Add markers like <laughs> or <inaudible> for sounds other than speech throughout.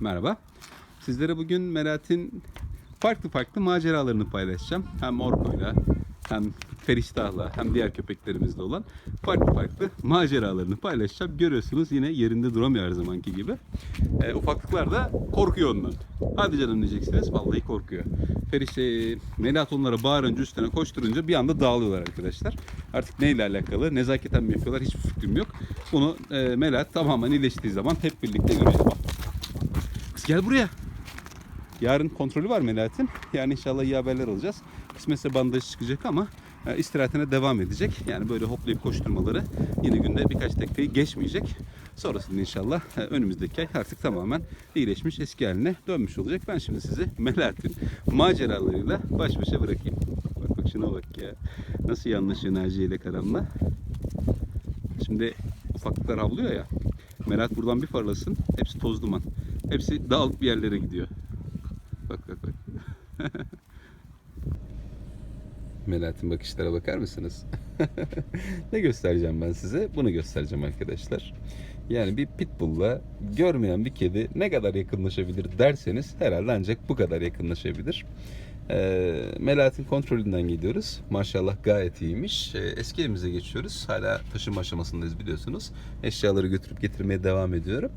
merhaba. Sizlere bugün Merat'in farklı farklı maceralarını paylaşacağım. Hem Orko'yla hem Feriştah'la hem diğer köpeklerimizle olan farklı farklı maceralarını paylaşacağım. Görüyorsunuz yine yerinde duramıyor her zamanki gibi. E, ufaklıklar da korkuyor ondan. Hadi canım diyeceksiniz. Vallahi korkuyor. Feriş, e, Melat onlara bağırınca üstüne koşturunca bir anda dağılıyorlar arkadaşlar. Artık neyle alakalı, nezaketen mi yapıyorlar hiçbir fikrim yok. Bunu e, Melat tamamen iyileştiği zaman hep birlikte göreceğiz. Gel buraya. Yarın kontrolü var Melahat'in. Yani inşallah iyi haberler alacağız. Kısmetse bandaj çıkacak ama e, istirahatine devam edecek. Yani böyle hoplayıp koşturmaları yine günde birkaç dakikayı geçmeyecek. Sonrasında inşallah e, önümüzdeki ay artık tamamen iyileşmiş eski haline dönmüş olacak. Ben şimdi sizi Melahat'in maceralarıyla baş başa bırakayım. Bak bak şuna bak ya. Nasıl iyi anlaşıyor Naciye ile. Şimdi ufaklıklar havlıyor ya. Melahat buradan bir parlasın. Hepsi toz duman. Hepsi dağılıp bir yerlere gidiyor. Bak bak bak. <laughs> Melahat'in bakışlara bakar mısınız? <laughs> ne göstereceğim ben size? Bunu göstereceğim arkadaşlar. Yani bir pitbull'la görmeyen bir kedi ne kadar yakınlaşabilir derseniz herhalde ancak bu kadar yakınlaşabilir. Ee, Melahat'in kontrolünden gidiyoruz. Maşallah gayet iyiymiş. Ee, eski evimize geçiyoruz. Hala taşıma aşamasındayız biliyorsunuz. Eşyaları götürüp getirmeye devam ediyorum.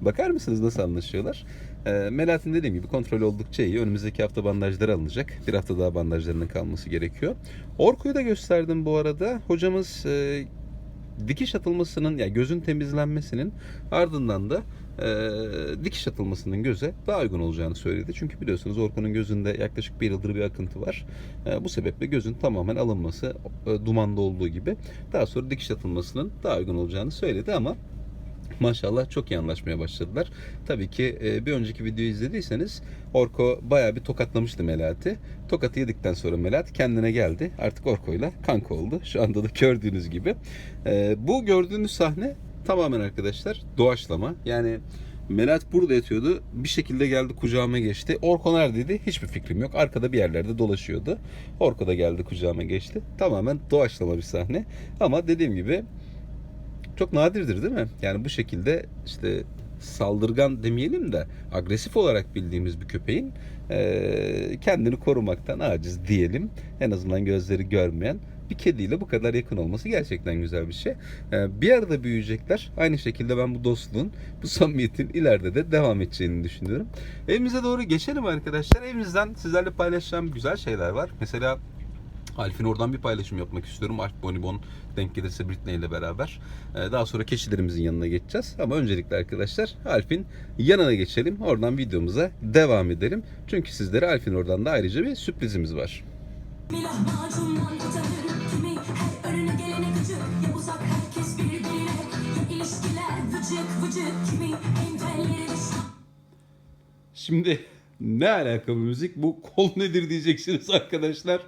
Bakar mısınız nasıl anlaşıyorlar? Ee, Melahat'in dediğim gibi kontrol oldukça iyi. Önümüzdeki hafta bandajlar alınacak. Bir hafta daha bandajlarının kalması gerekiyor. Orko'yu da gösterdim bu arada. Hocamız e, dikiş atılmasının yani gözün temizlenmesinin ardından da e, dikiş atılmasının göze daha uygun olacağını söyledi. Çünkü biliyorsunuz Orkun'un gözünde yaklaşık bir yıldır bir akıntı var. E, bu sebeple gözün tamamen alınması e, dumanda olduğu gibi daha sonra dikiş atılmasının daha uygun olacağını söyledi ama Maşallah çok iyi anlaşmaya başladılar. Tabii ki e, bir önceki videoyu izlediyseniz Orko bayağı bir tokatlamıştı Melahat'i. Tokatı yedikten sonra Melahat kendine geldi. Artık Orko'yla kanka oldu. Şu anda da gördüğünüz gibi. E, bu gördüğünüz sahne tamamen arkadaşlar doğaçlama. Yani Melahat burada yatıyordu. Bir şekilde geldi kucağıma geçti. Orko neredeydi? Hiçbir fikrim yok. Arkada bir yerlerde dolaşıyordu. Orko da geldi kucağıma geçti. Tamamen doğaçlama bir sahne. Ama dediğim gibi çok nadirdir değil mi? Yani bu şekilde işte saldırgan demeyelim de agresif olarak bildiğimiz bir köpeğin kendini korumaktan aciz diyelim. En azından gözleri görmeyen bir kediyle bu kadar yakın olması gerçekten güzel bir şey. Eee, bir arada büyüyecekler. Aynı şekilde ben bu dostluğun, bu samimiyetin ileride de devam edeceğini düşünüyorum. Evimize doğru geçelim arkadaşlar. Evimizden sizlerle paylaşacağım güzel şeyler var. Mesela Alf'in oradan bir paylaşım yapmak istiyorum. Alf Bonibon denk gelirse Britney ile beraber. Ee, Daha sonra keçilerimizin yanına geçeceğiz. Ama öncelikle arkadaşlar Alf'in yanına geçelim. Oradan videomuza devam edelim. Çünkü sizlere Alf'in oradan da ayrıca bir sürprizimiz var. Bir Şimdi ne alaka bu müzik? Bu kol nedir diyeceksiniz arkadaşlar.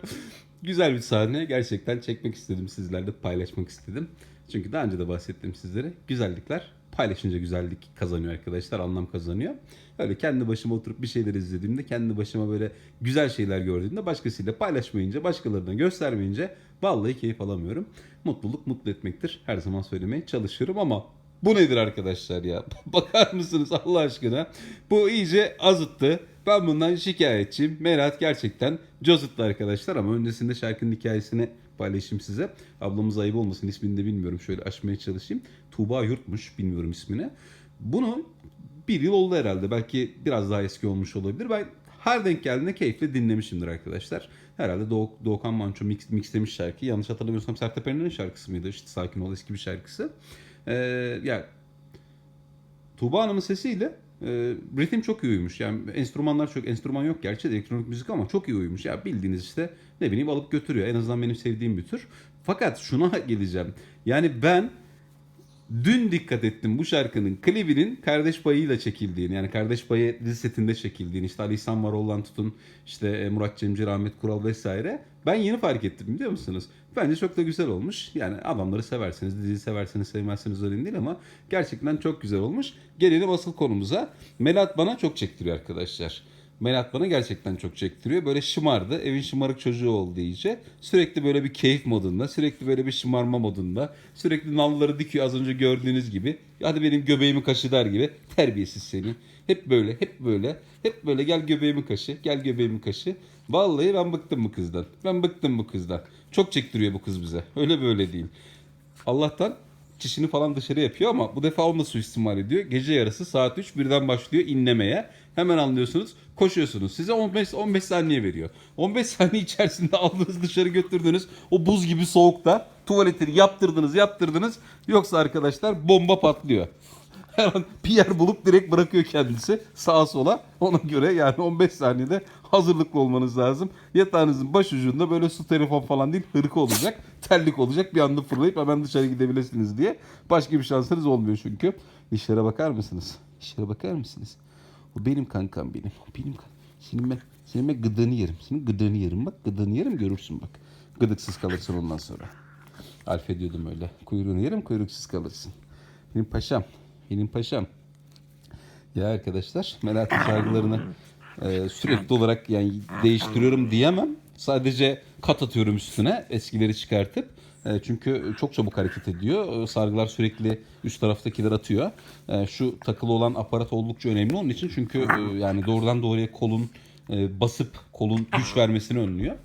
Güzel bir sahne. Gerçekten çekmek istedim sizlerle paylaşmak istedim. Çünkü daha önce de bahsettim sizlere. Güzellikler paylaşınca güzellik kazanıyor arkadaşlar. Anlam kazanıyor. Öyle kendi başıma oturup bir şeyler izlediğimde, kendi başıma böyle güzel şeyler gördüğümde başkasıyla paylaşmayınca, başkalarına göstermeyince vallahi keyif alamıyorum. Mutluluk mutlu etmektir. Her zaman söylemeye çalışıyorum ama bu nedir arkadaşlar ya? <laughs> Bakar mısınız Allah aşkına? Bu iyice azıttı. Ben bundan şikayetçiyim. Merat gerçekten cozuttu arkadaşlar ama öncesinde şarkının hikayesini paylaşayım size. Ablamız ayıp olmasın ismini de bilmiyorum. Şöyle açmaya çalışayım. Tuğba Yurtmuş bilmiyorum ismini. Bunu bir yıl oldu herhalde. Belki biraz daha eski olmuş olabilir. Ben her denk geldiğinde keyifle dinlemişimdir arkadaşlar. Herhalde Doğu, Doğukan Manço mix, mixlemiş şarkı. Yanlış hatırlamıyorsam Sertab Erener'in şarkısı mıydı? İşte Sakin Ol eski bir şarkısı. Ee, ya Tuğba Hanım'ın sesiyle e, ritim çok iyi uyumuş. Yani enstrümanlar çok, enstrüman yok gerçi elektronik müzik ama çok iyi uyumuş. Ya bildiğiniz işte ne bileyim alıp götürüyor. En azından benim sevdiğim bir tür. Fakat şuna <laughs> geleceğim. Yani ben dün dikkat ettim bu şarkının klibinin Kardeş Payı'yla çekildiğini yani Kardeş Payı dizi setinde çekildiğini işte Ali İhsan Varol'dan tutun işte e, Murat Cemcir, Ahmet Kural vesaire ben yeni fark ettim biliyor musunuz? Bence çok da güzel olmuş. Yani adamları severseniz, diziyi severseniz, sevmezseniz önemli değil ama gerçekten çok güzel olmuş. Gelelim asıl konumuza. Melat bana çok çektiriyor arkadaşlar. Melahat bana gerçekten çok çektiriyor. Böyle şımardı. Evin şımarık çocuğu oldu iyice. Sürekli böyle bir keyif modunda. Sürekli böyle bir şımarma modunda. Sürekli nalları dikiyor az önce gördüğünüz gibi. Hadi benim göbeğimi kaşı der gibi. Terbiyesiz seni. Hep böyle, hep böyle. Hep böyle gel göbeğimi kaşı, gel göbeğimi kaşı. Vallahi ben bıktım bu kızdan. Ben bıktım bu kızdan. Çok çektiriyor bu kız bize. Öyle böyle değil. Allah'tan çişini falan dışarı yapıyor ama bu defa onu da suistimal ediyor. Gece yarısı saat 3 birden başlıyor inlemeye. Hemen anlıyorsunuz. Koşuyorsunuz. Size 15 15 saniye veriyor. 15 saniye içerisinde <laughs> aldınız dışarı götürdünüz. O buz gibi soğukta tuvaletini yaptırdınız yaptırdınız. Yoksa arkadaşlar bomba patlıyor. <laughs> Her an bir yer bulup direkt bırakıyor kendisi sağa sola. Ona göre yani 15 saniyede hazırlıklı olmanız lazım. Yatağınızın baş böyle su telefon falan değil hırka olacak. <laughs> Terlik olacak bir anda fırlayıp hemen dışarı gidebilirsiniz diye. Başka bir şansınız olmuyor çünkü. Dişlere bakar mısınız? Dişlere bakar mısınız? O benim kankam benim. Benim kankam. Senin ben, senin ben gıdığını yerim. Senin gıdığını yerim bak. Gıdığını yerim görürsün bak. Gıdıksız kalırsın ondan sonra. Alf ediyordum öyle. Kuyruğunu yerim kuyruksuz kalırsın. Benim paşam. Benim paşam. Ya arkadaşlar Melahat'ın şarkılarını e, sürekli olarak yani değiştiriyorum diyemem. Sadece kat atıyorum üstüne eskileri çıkartıp. E, çünkü çok çabuk hareket ediyor. E, Sargılar sürekli üst taraftakiler atıyor. E, şu takılı olan aparat oldukça önemli onun için. Çünkü yani doğrudan doğruya kolun basıp kolun güç vermesini önlüyor.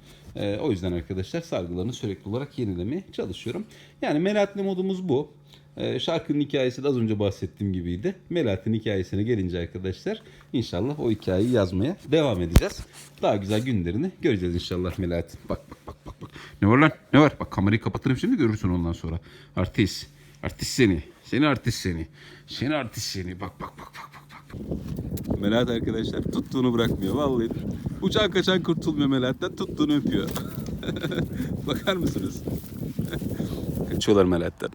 O yüzden arkadaşlar sargılarını sürekli olarak yenilemeye çalışıyorum. Yani Melahat'le modumuz bu. Ee, şarkının hikayesi de az önce bahsettiğim gibiydi. Melahat'in hikayesine gelince arkadaşlar inşallah o hikayeyi yazmaya devam edeceğiz. Daha güzel günlerini göreceğiz inşallah Melahat'in. Bak bak bak bak. bak. Ne var lan? Ne var? Bak kamerayı kapatırım şimdi görürsün ondan sonra. Artist. Artist seni. Seni artist seni. Seni artist seni. Bak bak bak bak bak. bak. Melahat arkadaşlar tuttuğunu bırakmıyor vallahi. Uçan kaçan kurtulmuyor Melahat'ten tuttuğunu öpüyor. <laughs> Bakar mısınız? <laughs> Kaçıyorlar Melahat'ten.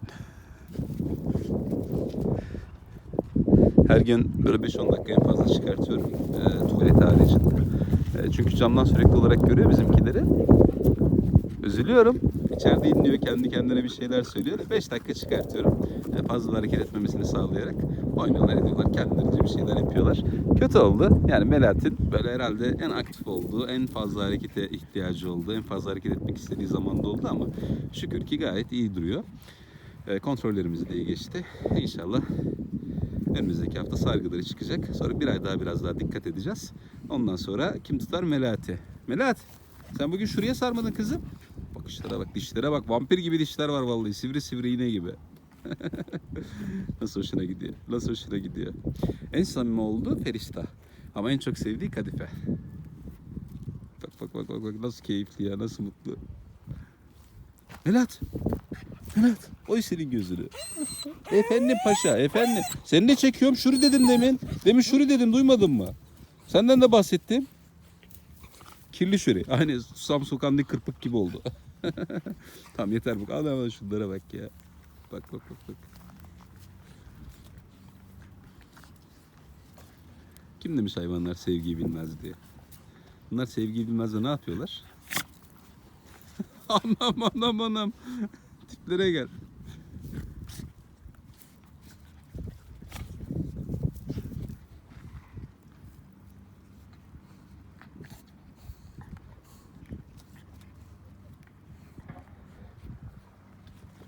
Her gün böyle 5-10 dakika en fazla çıkartıyorum e, tuvalet haricinde. E, çünkü camdan sürekli olarak görüyor bizimkileri. Üzülüyorum. İçeride inliyor kendi kendine bir şeyler söylüyor. 5 dakika çıkartıyorum. E, fazla hareket etmemesini sağlayarak oynuyorlar ediyorlar. Kendilerince bir şeyler yapıyorlar. Kötü oldu. Yani Melahat'in böyle herhalde en aktif olduğu, en fazla harekete ihtiyacı olduğu, en fazla hareket etmek istediği zamanda oldu ama şükür ki gayet iyi duruyor. E, kontrollerimiz de iyi geçti. İnşallah önümüzdeki hafta sargıları çıkacak. Sonra bir ay daha biraz daha dikkat edeceğiz. Ondan sonra kim tutar Melahat'i? Melahat sen bugün şuraya sarmadın kızım. Bakışlara bak dişlere bak vampir gibi dişler var vallahi sivri sivri iğne gibi. <laughs> Nasıl hoşuna gidiyor? Nasıl hoşuna gidiyor? En samimi oldu Ferişta. Ama en çok sevdiği Kadife. Bak bak bak bak, bak nasıl keyifli ya nasıl mutlu. Melahat. Melahat. Oy senin gözünü. Efendim paşa efendim. Seni de çekiyorum şuru dedim demin. Demin şuru dedim duymadın mı? Senden de bahsettim. Kirli şuri. Aynı Susam Sokağı'ndaki kırpık gibi oldu. <laughs> tamam yeter bak. Hemen şunlara bak ya. Bak bak bak bak. Kim demiş hayvanlar sevgiyi bilmez diye. Bunlar sevgiyi bilmez de ne yapıyorlar? <laughs> anam anam anam. Tiplere gel.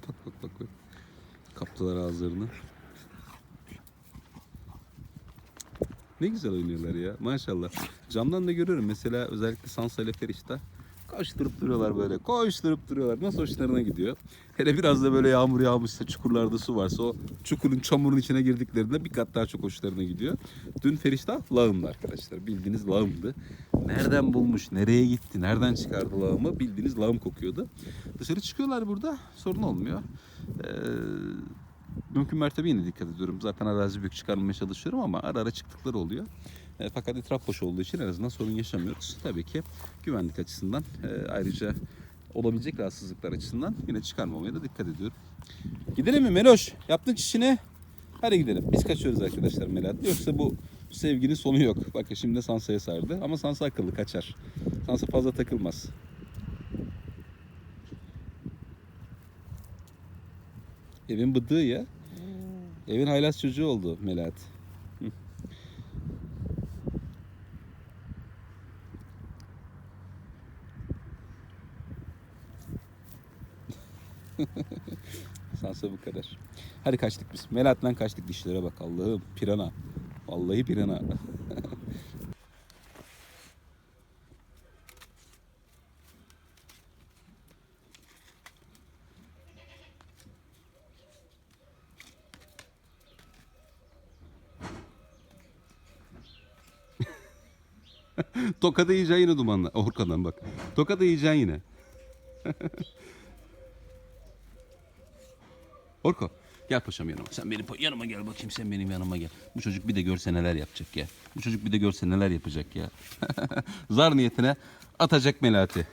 Bak bak bak. Kaptılar ağızlarını. Ne güzel oynuyorlar ya maşallah. Camdan da görüyorum mesela özellikle Sansa ile Ferişta koşturup duruyorlar böyle. Koşturup duruyorlar. Nasıl hoşlarına gidiyor. Hele biraz da böyle yağmur yağmışsa çukurlarda su varsa o çukurun çamurun içine girdiklerinde bir kat daha çok hoşlarına gidiyor. Dün Ferişta lağımdı arkadaşlar. Bildiğiniz lağımdı. Nereden bulmuş, nereye gitti, nereden çıkardı lağımı bildiğiniz lağım kokuyordu. Dışarı çıkıyorlar burada sorun olmuyor. Ee, mümkün mertebe yine dikkat ediyorum. Zaten arazi büyük çıkarmaya çalışıyorum ama ara ara çıktıkları oluyor. E, fakat etraf boş olduğu için en azından sorun yaşamıyoruz. Tabii ki güvenlik açısından e, ayrıca olabilecek rahatsızlıklar açısından yine çıkarmamaya da dikkat ediyorum. Gidelim mi Meloş? Yaptın çişini. Hadi gidelim. Biz kaçıyoruz arkadaşlar Melahat. Yoksa bu sevginin sonu yok. Bakın şimdi de Sansa'ya sardı. Ama Sansa akıllı kaçar. Sansa fazla takılmaz. Evin bıdığı ya. Evin haylaz çocuğu oldu Melahat. <laughs> Sansa bu kadar. Hadi kaçtık biz. Melahat'la kaçtık dişlere bak Allah'ım. Pirana. Vallahi pirana. <laughs> Tokada yiyeceksin yine dumanla. Orkadan bak. Tokada yiyeceksin yine. <laughs> Orko gel paşam yanıma. Sen benim yanıma gel bakayım sen benim yanıma gel. Bu çocuk bir de görse neler yapacak ya. Bu çocuk bir de görse neler yapacak ya. <laughs> Zar niyetine atacak Melati.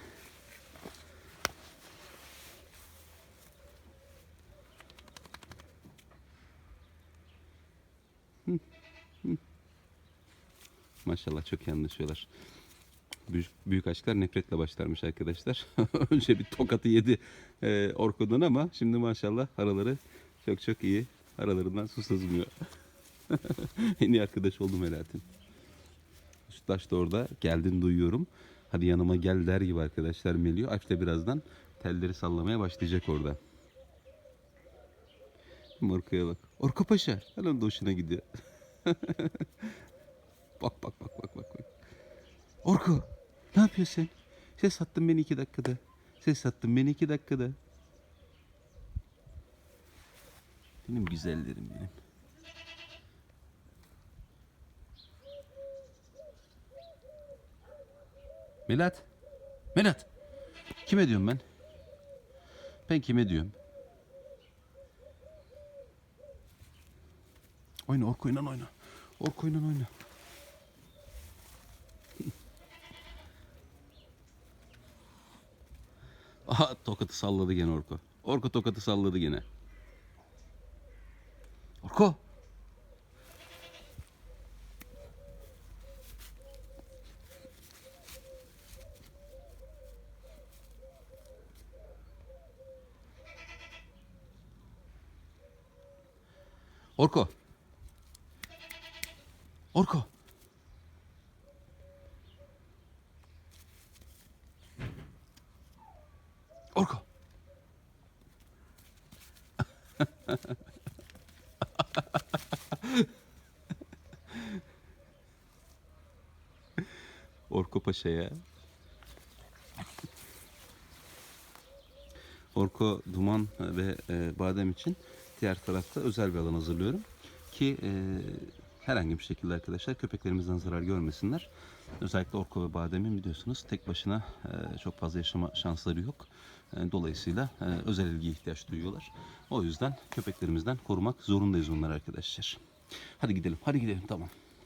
Maşallah çok iyi anlaşıyorlar. Büyük, büyük aşklar nefretle başlarmış arkadaşlar. <laughs> Önce bir tokatı yedi e, Orkun'dan ama şimdi maşallah araları çok çok iyi. Aralarından su sızmıyor. <laughs> en iyi arkadaş oldum Melahat'in. Sütlaç da orada. Geldin duyuyorum. Hadi yanıma gel der gibi arkadaşlar Melio. Alp de birazdan telleri sallamaya başlayacak orada. Orku'ya bak. Orku Paşa. Hemen de hoşuna gidiyor. <laughs> bak bak bak bak. bak. Orku ne yapıyorsun? Ses sattın beni iki dakikada. Ses sattın beni iki dakikada. Benim güzellerim benim. Melat. Melat. Kime diyorum ben? Ben kime diyorum? Oyna Orko'yla oyna. Orko'yla oyna. Aha tokatı salladı gene Orko. Orko tokatı salladı gene. Orko. Orko. Orko. Ya. Orko Duman ve e, Badem için diğer tarafta özel bir alan hazırlıyorum. Ki e, herhangi bir şekilde arkadaşlar köpeklerimizden zarar görmesinler. Özellikle Orko ve Badem'in biliyorsunuz tek başına e, çok fazla yaşama şansları yok. E, dolayısıyla e, özel ilgiye ihtiyaç duyuyorlar. O yüzden köpeklerimizden korumak zorundayız onları arkadaşlar. Hadi gidelim, hadi gidelim tamam.